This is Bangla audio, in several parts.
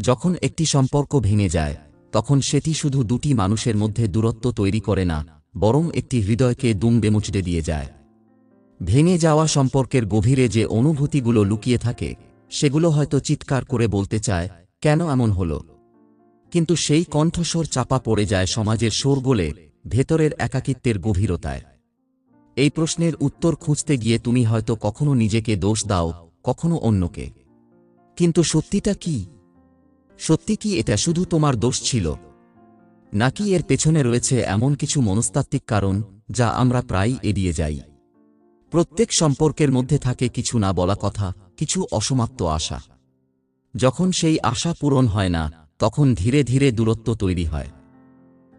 যখন একটি সম্পর্ক ভেঙে যায়, তখন সেটি শুধু দুটি মানুষের মধ্যে দূরত্ব তৈরি করে না, বরং একটি হৃদয়কে দুমড়ে মুচড়ে দিয়ে যায়। ভেঙে যাওয়া সম্পর্কের গভীরে যে অনুভূতিগুলো লুকিয়ে থাকে, সেগুলো হয়তো চিৎকার করে বলতে চায়, কেন এমন হলো? কিন্তু সেই কণ্ঠস্বর চাপা পড়ে যায় সমাজের শোরগোলে, ভেতরের একাকিত্বের গভীরতায়। এই প্রশ্নের উত্তর খুঁজতে গিয়ে তুমি হয়তো কখনো নিজেকে দোষ দাও, কখনো অন্যকে। কিন্তু সত্যিটা কি? সত্যি কি এটা শুধু তোমার দোষ ছিল? নাকি এর পেছনে রয়েছে এমন কিছু মনস্তাত্ত্বিক কারণ যা আমরা প্রায়ই এড়িয়ে যাই? প্রত্যেক সম্পর্কের মধ্যে থাকে কিছু না বলা কথা, কিছু অসমাপ্ত আশা। যখন সেই আশা পূরণ হয় না, তখন ধীরে ধীরে দূরত্ব তৈরি হয়।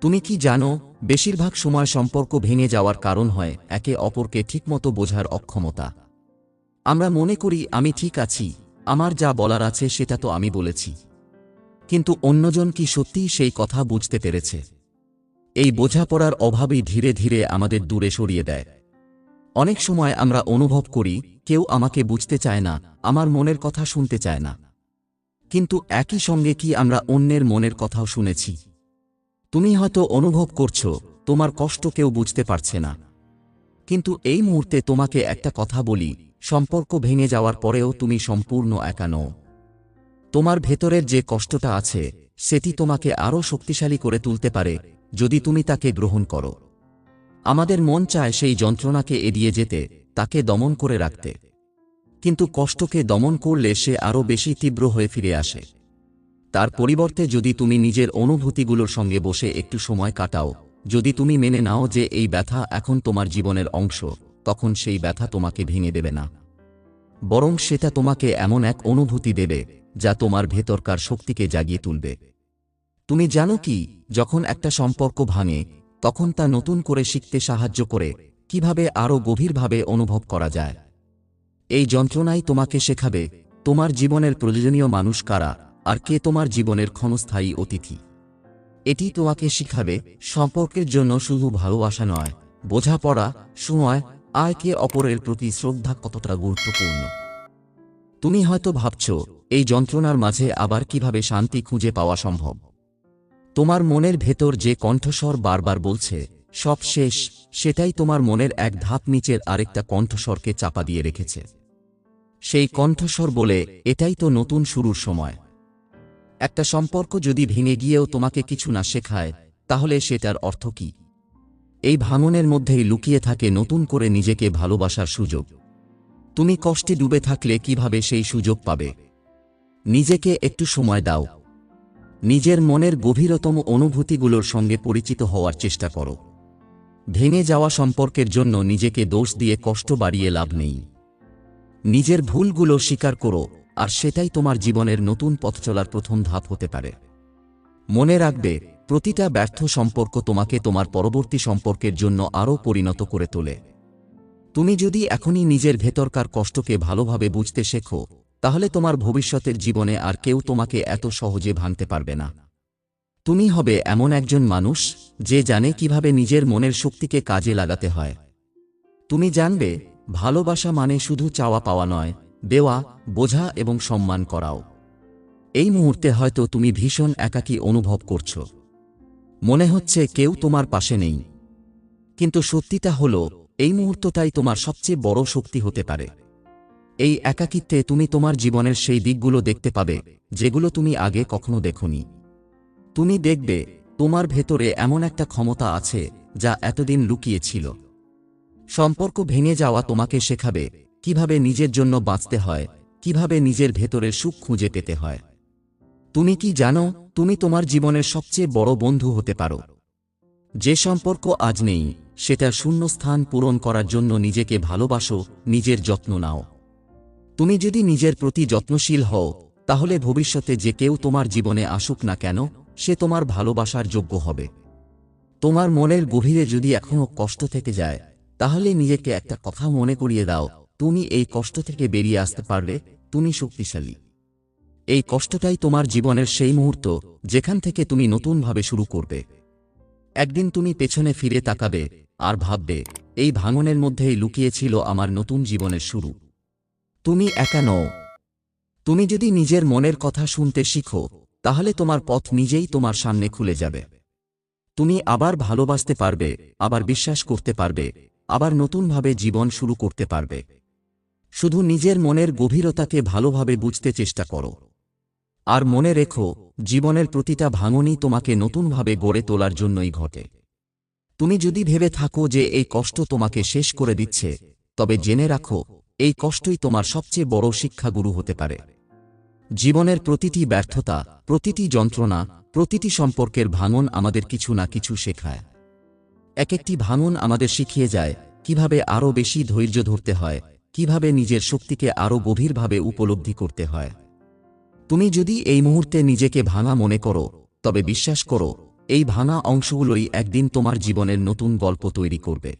তুমি কি জানো, বেশিরভাগ সময় সম্পর্ক ভেঙে যাওয়ার কারণ হয় একে অপরকে ঠিকমতো বোঝার অক্ষমতা। আমরা মনে করি, আমি ঠিক আছি, আমার যা বলার আছে সেটা তো আমি বলেছি। কিন্তু অন্যজন কি সত্যিই সেই কথা বুঝতে পেরেছে? এই বোঝাপড়ার অভাবই ধীরে ধীরে আমাদের দূরে সরিয়ে দেয়। অনেক সময় আমরা অনুভব করি, কেউ আমাকে বুঝতে চায় না, আমার মনের কথা শুনতে চায় না। কিন্তু একই সঙ্গে কি আমরা অন্যের মনের কথাও শুনেছি? তুমি হয়তো অনুভব করছ, তোমার কষ্ট কেউ বুঝতে পারছে না। কিন্তু এই মুহূর্তে তোমাকে একটা কথা বলি, সম্পর্ক ভেঙে যাওয়ার পরেও তুমি সম্পূর্ণ একা নও। তোমার ভেতরের যে কষ্টটা আছে, সেটি তোমাকে আরও শক্তিশালী করে তুলতে পারে, যদি তুমি তাকে গ্রহণ করো। আমাদের মন চায় সেই যন্ত্রণাকে এড়িয়ে যেতে, তাকে দমন করে রাখতে। কিন্তু কষ্টকে দমন করলে সে আরও বেশি তীব্র হয়ে ফিরে আসে। তার পরিবর্তে যদি তুমি নিজের অনুভূতিগুলোর সঙ্গে বসে একটু সময় কাটাও, যদি তুমি মেনে নাও যে এই ব্যথা এখন তোমার জীবনের অংশ, তখন সেই ব্যথা তোমাকে ভেঙে দেবে না। বরং সেটা তোমাকে এমন এক অনুভূতি দেবে যা তোমার ভেতরকার শক্তিকে জাগিয়ে তুলবে। তুমি জানো কি, যখন একটা সম্পর্ক ভাঙে, তখন তা নতুন করে শিখতে সাহায্য করে, কীভাবে আরও গভীরভাবে অনুভব করা যায়। এই যন্ত্রণাই তোমাকে শেখাবে, তোমার জীবনের প্রয়োজনীয় মানুষ কারা, আর কে তোমার জীবনের ক্ষণস্থায়ী অতিথি। এটি তোমাকে শিখাবে, সম্পর্কের জন্য শুধু ভালোবাসা নয়, বোঝাপড়া, সময় আর কে অপরের প্রতি শ্রদ্ধা কতটা গুরুত্বপূর্ণ। তুমি হয়তো ভাবছ, এই যন্ত্রণার মাঝে আবার কীভাবে শান্তি খুঁজে পাওয়া সম্ভব? তোমার মনের ভেতর যে কণ্ঠস্বর বারবার বলছে, সব শেষ, সেটাই তোমার মনের এক ধাপ নিচের আরেকটা কণ্ঠস্বরকে চাপা দিয়ে রেখেছে। সেই কণ্ঠস্বর বলে, এটাই তো নতুন শুরুর সময়। একটা সম্পর্ক যদি ভেঙে গিয়েও তোমাকে কিছু না শেখায়, তাহলে সেটার অর্থ কি? এই ভাঙনের মধ্যেই লুকিয়ে থাকে নতুন করে নিজেকে ভালোবাসার সুযোগ। তুমি কষ্টে ডুবে থাকলে কীভাবে সেই সুযোগ পাবে? নিজেকে একটু সময় দাও। নিজের মনের গভীরতম অনুভূতিগুলোর সঙ্গে পরিচিত হওয়ার চেষ্টা করো। ভেঙে যাওয়া সম্পর্কের জন্য নিজেকে দোষ দিয়ে কষ্ট বাড়িয়ে লাভ নেই। নিজের ভুলগুলো স্বীকার করো, আর সেটাই তোমার জীবনের নতুন পথ চলার প্রথম ধাপ হতে পারে। মনে রাখবে, প্রতিটা ব্যর্থ সম্পর্ক তোমাকে তোমার পরবর্তী সম্পর্কের জন্য আরও পরিণত করে তোলে। তুমি যদি এখনই নিজের ভেতরকার কষ্টকে ভালোভাবে বুঝতে শেখো, তাহলে তোমার ভবিষ্যতের জীবনে আর কেউ তোমাকে এত সহজে ভাঙতে পারবে না। তুমি হবে এমন একজন মানুষ যে জানে কীভাবে নিজের মনের শক্তিকে কাজে লাগাতে হয়। তুমি জানবে, ভালোবাসা মানে শুধু চাওয়া পাওয়া নয়, দেওয়া, বোঝা এবং সম্মান করাও। এই মুহূর্তে হয়তো তুমি ভীষণ একাকী অনুভব করছ। মনে হচ্ছে কেউ তোমার পাশে নেই। কিন্তু সত্যিটা হলো এই মুহূর্তটাই তোমার সবচেয়ে বড় শক্তি হতে পারে। এই একাকিত্বে তুমি তোমার জীবনের সেই দিকগুলো দেখতে পাবে, যেগুলো তুমি আগে কখনো দেখনি। তুমি দেখবে, তোমার ভেতরে এমন একটা ক্ষমতা আছে, যা এতদিন লুকিয়ে ছিল সম্পর্ক ভেঙে যাওয়া তোমাকে শেখাবে, কীভাবে নিজের জন্য বাঁচতে হয়, কীভাবে নিজের ভেতরের সুখ খুঁজে পেতে হয়। তুমি কি জানো, তুমি তোমার জীবনের সবচেয়ে বড় বন্ধু হতে পারো। যে সম্পর্ক আজ নেই সেটার শূন্যস্থান পূরণ করার জন্য নিজেকে ভালোবাসো, নিজের যত্ন নাও। তুমি যদি নিজের প্রতি যত্নশীল হও, তাহলে ভবিষ্যতে যে কেউ তোমার জীবনে আসুক না কেন, সে তোমার ভালোবাসার যোগ্য হবে। তোমার মনের গভীরে যদি এখনও কষ্ট থেকে যায়, তাহলে নিজেকে একটা কথা মনে করিয়ে দাও, তুমি এই কষ্ট থেকে বেরিয়ে আসতে পারলে তুমি শক্তিশালী। এই কষ্টটাই তোমার জীবনের সেই মুহূর্ত, যেখান থেকে তুমি নতুনভাবে শুরু করবে। একদিন তুমি পেছনে ফিরে তাকাবে আর ভাববে, এই ভাঙনের মধ্যেই লুকিয়েছিল আমার নতুন জীবনের শুরু। তুমি একা নও। তুমি যদি নিজের মনের কথা শুনতে শিখো, তাহলে তোমার পথ নিজেই তোমার সামনে খুলে যাবে। তুমি আবার ভালোবাসতে পারবে, আবার বিশ্বাস করতে পারবে, আবার নতুনভাবে জীবন শুরু করতে পারবে। শুধু নিজের মনের গভীরতাকে ভালোভাবে বুঝতে চেষ্টা করো। আর মনে রেখো, জীবনের প্রতিটা ভাঙনই তোমাকে নতুনভাবে গড়ে তোলার জন্যই ঘটে। তুমি যদি ভেবে থাকো যে এই কষ্ট তোমাকে শেষ করে দিচ্ছে, তবে জেনে রাখো, এই কষ্টই তোমার সবচেয়ে বড় শিক্ষাগুরু হতে পারে। জীবনের প্রতিটি ব্যর্থতা, প্রতিটি যন্ত্রণা, প্রতিটি সম্পর্কের ভাঙন আমাদের কিছু না কিছু শেখায়। এক একটি ভাঙন আমাদের শিখিয়ে যায়, কীভাবে আরও বেশি ধৈর্য ধরতে হয়, কীভাবে নিজের শক্তিকে আরও গভীরভাবে উপলব্ধি করতে হয়। তুমি যদি এই মুহূর্তে নিজেকে ভাঙা মনে করো, তবে বিশ্বাস করো, এই ভাঙা অংশগুলোই একদিন তোমার জীবনের নতুন গল্প তৈরি করবে।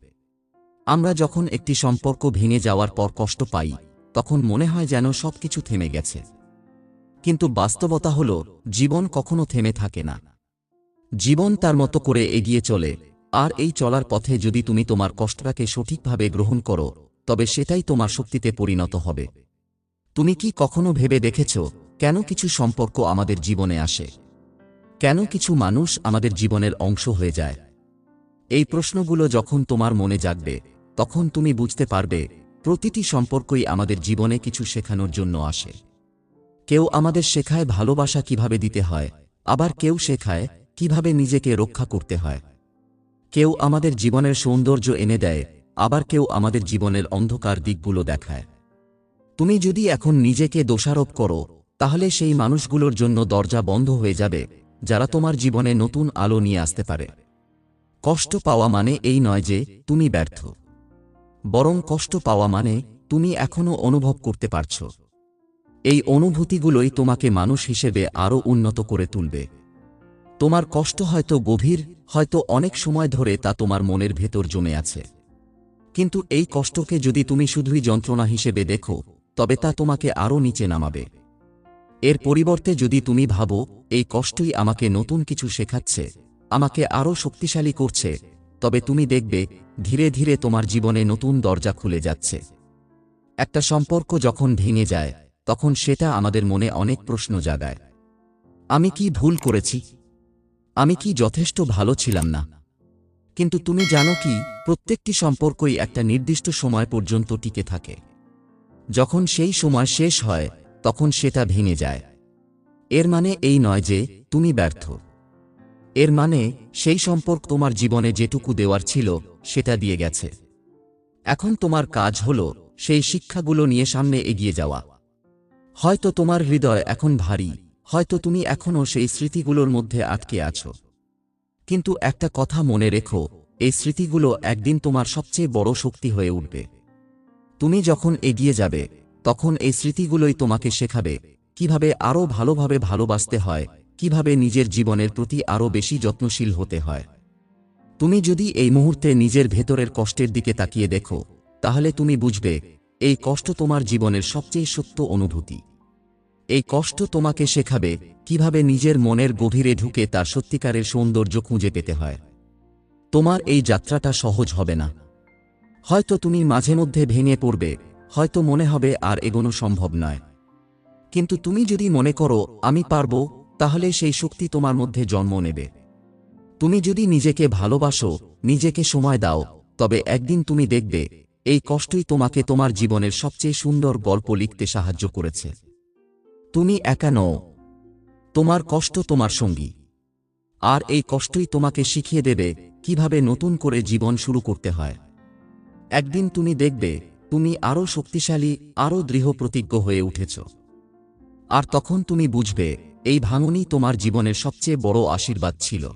আমরা যখন একটি সম্পর্ক ভেঙে যাওয়ার পর কষ্ট পাই, তখন মনে হয় যেন সবকিছু থেমে গেছে। কিন্তু বাস্তবতা হল, জীবন কখনো থেমে থাকে না। জীবন তার মতো করে এগিয়ে চলে, আর এই চলার পথে যদি তুমি তোমার কষ্টটাকে সঠিকভাবে গ্রহণ করো, তবে সেটাই তোমার শক্তিতে পরিণত হবে। তুমি কি কখনো ভেবে দেখেছ কেন কিছু সম্পর্ক আমাদের জীবনে আসে? কেন কিছু মানুষ আমাদের জীবনের অংশ হয়ে যায়? এই প্রশ্নগুলো যখন তোমার মনে জাগবে, তখন তুমি বুঝতে পারবে, প্রতিটি সম্পর্কই আমাদের জীবনে কিছু শেখানোর জন্য আসে। কেউ আমাদের শেখায় ভালোবাসা কীভাবে দিতে হয়, আবার কেউ শেখায় কীভাবে নিজেকে রক্ষা করতে হয়। কেউ আমাদের জীবনের সৌন্দর্য এনে দেয়, আবার কেউ আমাদের জীবনের অন্ধকার দিকগুলো দেখায়। তুমি যদি এখন নিজেকে দোষারোপ করো তাহলে সেই মানুষগুলোর জন্য দরজা বন্ধ হয়ে যাবে, যারা তোমার জীবনে নতুন আলো নিয়ে আসতে পারে। কষ্ট পাওয়া মানে এই নয় যে তুমি ব্যর্থ। বরং কষ্ট পাওয়া মানে তুমি এখনও অনুভব করতে পারছ। এই অনুভূতিগুলোই তোমাকে মানুষ হিসেবে আরও উন্নত করে তুলবে। তোমার কষ্ট হয়তো গভীর, হয়তো অনেক সময় ধরে তা তোমার মনের ভেতর জমে আছে। কিন্তু এই কষ্টকে যদি তুমি শুধুই যন্ত্রণা হিসেবে দেখো, তবে তা তোমাকে আরও নিচে নামাবে। এর পরিবর্তে যদি তুমি ভাবো, এই কষ্টই আমাকে নতুন কিছু শেখাচ্ছে, আমাকে আরও শক্তিশালী করছে, তবে তুমি দেখবে, ধীরে ধীরে তোমার জীবনে নতুন দরজা খুলে যাচ্ছে। একটা সম্পর্ক যখন ভেঙে যায়, তখন সেটা আমাদের মনে অনেক প্রশ্ন জাগায়। আমি কি ভুল করেছি? আমি কি যথেষ্ট ভালো ছিলাম না? কিন্তু তুমি জানো কি, প্রত্যেকটি সম্পর্কই একটা নির্দিষ্ট সময় পর্যন্ত টিকে থাকে। যখন সেই সময় শেষ হয় তখন সেটা ভেঙে যায়। এর মানে এই নয় যে তুমি ব্যর্থ। এর মানে সেই সম্পর্ক তোমার জীবনে যেটুকু দেওয়ার ছিল, সেটা দিয়ে গেছে। এখন তোমার কাজ হল সেই শিক্ষাগুলো নিয়ে সামনে এগিয়ে যাওয়া। হয়তো তোমার হৃদয় এখন ভারী, হয়তো তুমি এখনও সেই স্মৃতিগুলোর মধ্যে আটকে আছো। কিন্তু একটা কথা মনে রেখো, এই স্মৃতিগুলো একদিন তোমার সবচেয়ে বড় শক্তি হয়ে উঠবে। তুমি যখন এগিয়ে যাবে তখন এই স্মৃতিগুলোই তোমাকে শেখাবে কীভাবে আরও ভালোভাবে ভালোবাসতে হয়, কীভাবে নিজের জীবনের প্রতি আরও বেশি যত্নশীল হতে হয়। তুমি যদি এই মুহূর্তে নিজের ভেতরের কষ্টের দিকে তাকিয়ে দেখো, তাহলে তুমি বুঝবে এই কষ্ট তোমার জীবনের সবচেয়ে সত্য অনুভূতি। এই কষ্ট তোমাকে শেখাবে কীভাবে নিজের মনের গভীরে ঢুকে তার সত্যিকারের সৌন্দর্য খুঁজে পেতে হয়। তোমার এই যাত্রাটা সহজ হবে না। হয়তো তুমি মাঝে মধ্যে ভেঙে পড়বে হয়তো মনে হবে আর এগোনো সম্ভব নয়। কিন্তু তুমি যদি মনে করো, আমি পারব, তাহলে সেই শক্তি তোমার মধ্যে জন্ম নেবে। তুমি যদি নিজেকে ভালোবাসো, নিজেকে সময় দাও, তবে একদিন তুমি দেখবে, এই কষ্টই তোমাকে তোমার জীবনের সবচেয়ে সুন্দর গল্প লিখতে সাহায্য করেছে। তুমি একা নও। তোমার কষ্ট তোমার সঙ্গী। আর এই কষ্টই তোমাকে শিখিয়ে দেবে কীভাবে নতুন করে জীবন শুরু করতে হয়। একদিন তুমি দেখবে তুমি আরও শক্তিশালী আরও দৃঢ়প্রতিজ্ঞ হয়ে উঠেছ। আর তখন তুমি বুঝবে, এই ভাঙনই তোমার জীবনের সবচেয়ে বড় আশীর্বাদ ছিল।